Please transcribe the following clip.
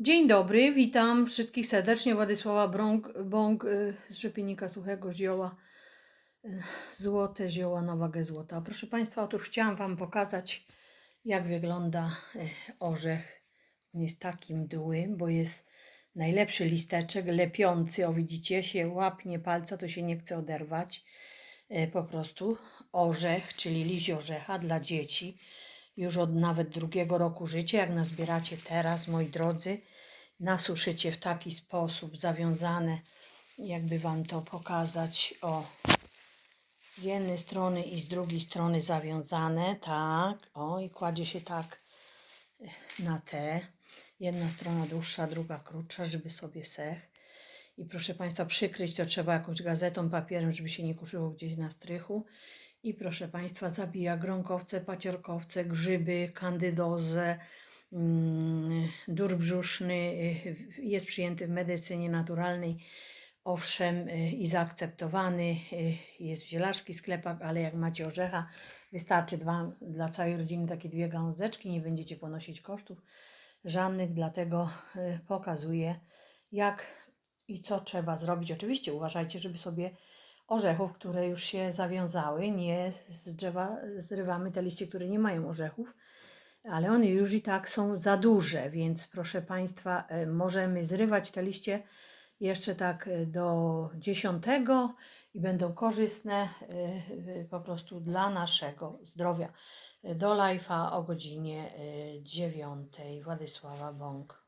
Dzień dobry, witam wszystkich serdecznie. Władysława Brąk, Bąk y, z Rzepiennika Suchego Zioła. y, Złote zioła na wagę złota. Proszę Państwa, otóż chciałam Wam pokazać, jak wygląda y, orzech. On jest taki mdły, bo jest najlepszy listeczek, lepiący. O, widzicie, się łapnie palca, to się nie chce oderwać. Po prostu orzech, czyli liść orzecha dla dzieci już od nawet drugiego roku życia, jak nazbieracie teraz, moi drodzy, nasuszycie w taki sposób zawiązane, jakby Wam to pokazać, o, z jednej strony i z drugiej strony zawiązane, tak, o, i kładzie się tak e, na te, jedna strona dłuższa, druga krótsza, żeby sobie sech. I proszę Państwa, przykryć to trzeba jakąś gazetą, papierem, żeby się nie kurzyło gdzieś na strychu. I proszę Państwa, zabija gronkowce, paciorkowce, grzyby, kandydozę, mm, dur brzuszny. y, Jest przyjęty w medycynie naturalnej, owszem, y, i zaakceptowany. y, Jest w zielarskich sklepach, ale jak macie orzecha, wystarczy dwa, dla całej rodziny takie dwie gałązeczki, nie będziecie ponosić kosztów żadnych, dlatego pokazuję, jak i co trzeba zrobić. Oczywiście uważajcie, żeby sobie orzechów, które już się zawiązały, nie z drzewa zrywamy te liście, które nie mają orzechów, ale one już i tak są za duże, więc proszę Państwa, e, możemy zrywać te liście jeszcze tak e, do dziesiątego i będą korzystne e, po prostu dla naszego zdrowia. Do live'a o godzinie e, dziewiątej Władysława Bąk.